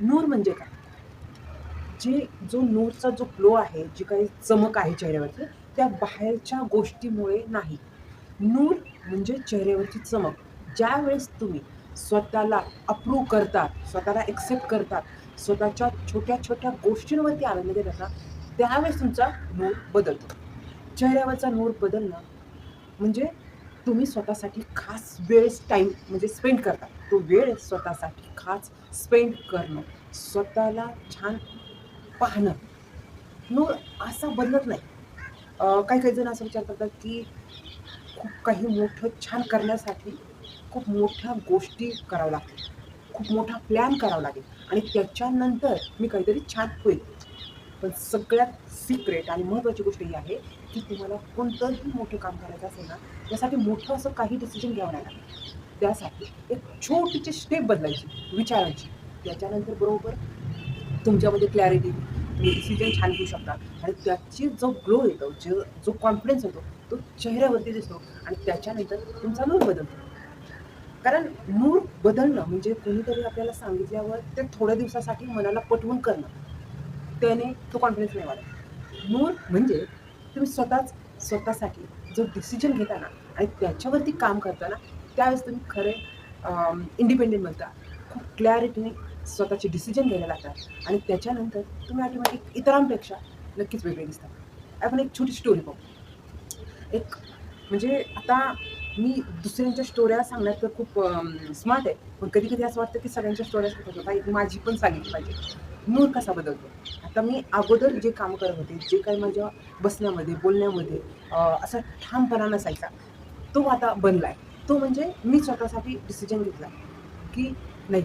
नूर म्हणजे काय? जे जो नूरचा जो ग्लो आहे जी काही चमक आहे चेहऱ्यावरची त्या बाहेरच्या गोष्टीमुळे नाही. नूर म्हणजे चेहऱ्यावरची चमक. ज्यावेळेस तुम्ही स्वतःला अप्रूव्ह करतात स्वतःला एक्सेप्ट करतात स्वतःच्या छोट्या छोट्या गोष्टींवरती आनंद देत ना त्यावेळेस तुमचा नूर बदलतो. चेहऱ्यावरचा नूर बदलणं म्हणजे तुम्ही स्वतःसाठी खास वेळेस टाईम म्हणजे स्पेंड करता. तो वेळ स्वतःसाठी खास स्पेंड करणं स्वतःला छान पाहणं. नूर असा बदलत नाही. काही काही जण असं विचार करतात की खूप काही मोठं छान करण्यासाठी खूप मोठ्या गोष्टी कराव्या लागतील. खूप मोठा प्लॅन करावा लागेल. आणि त्याच्यानंतर मी काहीतरी छान होईल. पण सगळ्यात सिक्रेट आणि महत्त्वाची गोष्ट ही आहे की तुम्हाला कोणतंही मोठं काम करायचं असेल ना त्यासाठी मोठं असं काही डिसिजन घ्यावं नाही लागेल त्यासाठी एक छोटीची स्टेप बदलायची विचारायची. त्याच्यानंतर बरोबर तुमच्यामध्ये क्लॅरिटी तुम्ही डिसिजन छान घेऊ शकता. आणि त्याची जो ग्लो येतो जो जो कॉन्फिडन्स येतो तो चेहऱ्यावरती दिसतो. आणि त्याच्यानंतर तुमचा नूर बदलतो. कारण नूर बदलणं म्हणजे कोणीतरी आपल्याला सांगितल्यावर ते थोड्या दिवसासाठी मनाला पटवून करणं. त्याने तो कॉन्फिडन्स नाही वाढत. नूर म्हणजे तुम्ही स्वतःच स्वतःसाठी जो डिसिजन घेताना आणि त्याच्यावरती काम करताना त्यावेळेस तुम्ही खरे इंडिपेंडेंट बनता. खूप क्लॅरिटीने स्वतःचे डिसिजन घ्यायला लागतात. आणि त्याच्यानंतर तुम्ही ऑटोमॅटिक इतरांपेक्षा नक्कीच वेगळे दिसतात आपण एक छोटी स्टोरी पाहू. एक म्हणजे आता मी दुसऱ्यांच्या स्टोऱ्या सांगण्यात तर खूप स्मार्ट आहे. पण कधी कधी असं वाटतं की सगळ्यांच्या स्टोऱ्या सांगत होता एक माझी पण सांगितली पाहिजे. नूर कसा बदलतो? आता मी अगोदर जे काम करत होते जे काही माझ्या बसण्यामध्ये बोलण्यामध्ये असा ठामपणा नसायचा. तो आता बनला आहे तो म्हणजे मी स्वतःसाठी डिसिजन घेतला की नाही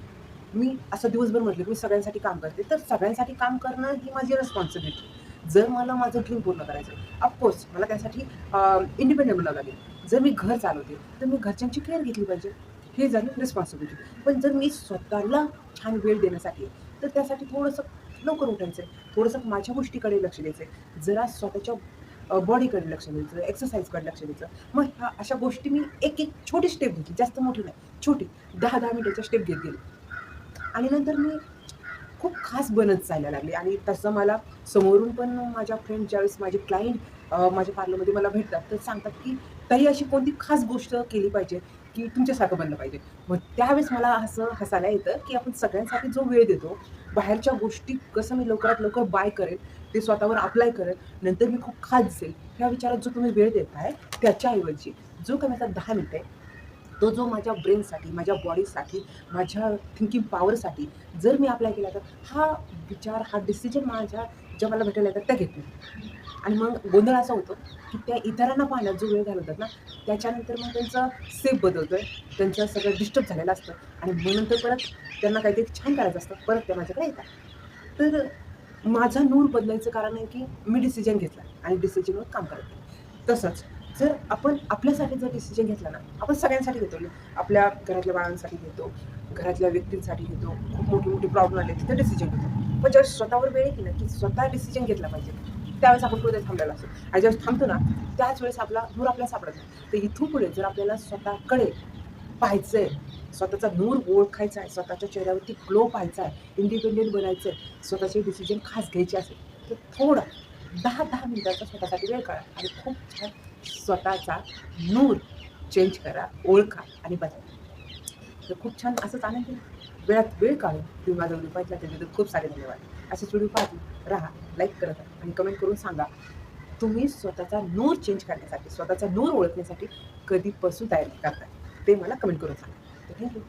मी असं दिवसभर म्हटलं की मी सगळ्यांसाठी काम करते. तर सगळ्यांसाठी काम करणं ही माझी रिस्पॉन्सिबिलिटी जर मला माझं ड्रीम पूर्ण करायचं आहे ऑफकोर्स मला त्यासाठी इंडिपेंडेंट बनावं लागेल. जर मी घर चालवते तर मी घरच्यांची केअर घेतली पाहिजे. हे झाली रिस्पॉन्सिबिलिटी पण जर मी स्वतःला छान वेळ देण्यासाठी तर त्यासाठी थोडंसं लवकर उठायचं आहे. थोडंसं माझ्या गोष्टीकडे लक्ष द्यायचं आहे. जरा स्वतःच्या बॉडीकडे लक्ष द्यायचं एक्सरसाइजकडे लक्ष द्यायचं. मग ह्या अशा गोष्टी मी एक एक छोटी स्टेप घेतली जास्त मोठी नाही छोटी दहा दहा मिनिटाच्या स्टेप घेत गेली. आणि नंतर मी खूप खास बनत जायला लागली. आणि तसं मला समोरून पण माझ्या फ्रेंड ज्यावेळेस माझे क्लायंट माझ्या पार्लरमध्ये मला भेटतात तर सांगतात की तरी अशी कोणती खास गोष्ट केली पाहिजे? की तुमच्यासारखं बनलं पाहिजे. मग त्यावेळेस मला असं हसायला येतं की आपण सगळ्यांसाठी जो वेळ देतो बाहेरच्या गोष्टी कसं मी लवकरात लवकर बाय करेल ते स्वतःवर अप्लाय करेल नंतर मी खूप खास दिसेल ह्या विचारात जो तुम्ही वेळ देत आहे त्याच्याऐवजी जो कमी आता दहा मिनिटं आहे तो जो माझ्या ब्रेनसाठी माझ्या बॉडीसाठी माझ्या थिंकिंग पॉवरसाठी जर मी अप्लाय केला तर हा विचार हा डिसिजन माझ्या ज्या मला भेटायला येतात त्या घेत नाही आणि मग गोंधळ असा होतो की त्या इतरांना पाहण्यात जो वेळ घालवतात ना त्याच्यानंतर मग त्यांचा सेफ बदलतोय त्यांचं सगळं डिस्टर्ब झालेलं असतं. आणि मग नंतर परत त्यांना काहीतरी छान करायचं असतं परत त्या माझ्याकडे येतात. तर माझा नूर बदलायचं कारण आहे की मी डिसिजन घेतला आणि डिसिजनवर काम करत तसंच जर आपण आपल्यासाठी जर डिसिजन घेतला ना आपण सगळ्यांसाठी घेतो. आपल्या घरातल्या बाळांसाठी घेतो घरातल्या व्यक्तींसाठी घेतो खूप मोठी मोठी प्रॉब्लेम आले तिथे डिसिजन घेतो. पण ज्यावेळेस स्वतःवर वेळ येते ना की स्वतः डिसिजन घेतला पाहिजे त्यावेळेस आपण पुढे थांबलेला असतो. आणि ज्यावेळेस थांबतो ना त्याच वेळेस आपला नूर आपल्याला सापडत नाही. तर इथून पुढे जर आपल्याला स्वतःकडे पाहायचं आहे स्वतःचा नूर ओळखायचा आहे स्वतःच्या चेहऱ्यावरती ग्लो पाहायचा आहे इंडिपेंडेंट बनायचं आहे स्वतःचे डिसिजन खास घ्यायचे असेल तर थोडा दहा दहा मिनिटाचा स्वतःसाठी वेळ काढा. आणि खूप छान स्वतःचा नूर चेंज करा ओळखा आणि बदला. तर खूप छान असंच आनंद वेळात वेळ काढून तुम्ही माझा व्हिडिओ पाहिला त्याबद्दल खूप सारे धन्यवाद. असेच व्हिडिओ पाहत राहा लाईक करत राहा आणि कमेंट करून सांगा तुम्ही स्वतःचा नूर चेंज करण्यासाठी स्वतःचा नूर ओळखण्यासाठी कधीपासून तयारी करताय ते मला कमेंट करून सांगा. तर थँक्यू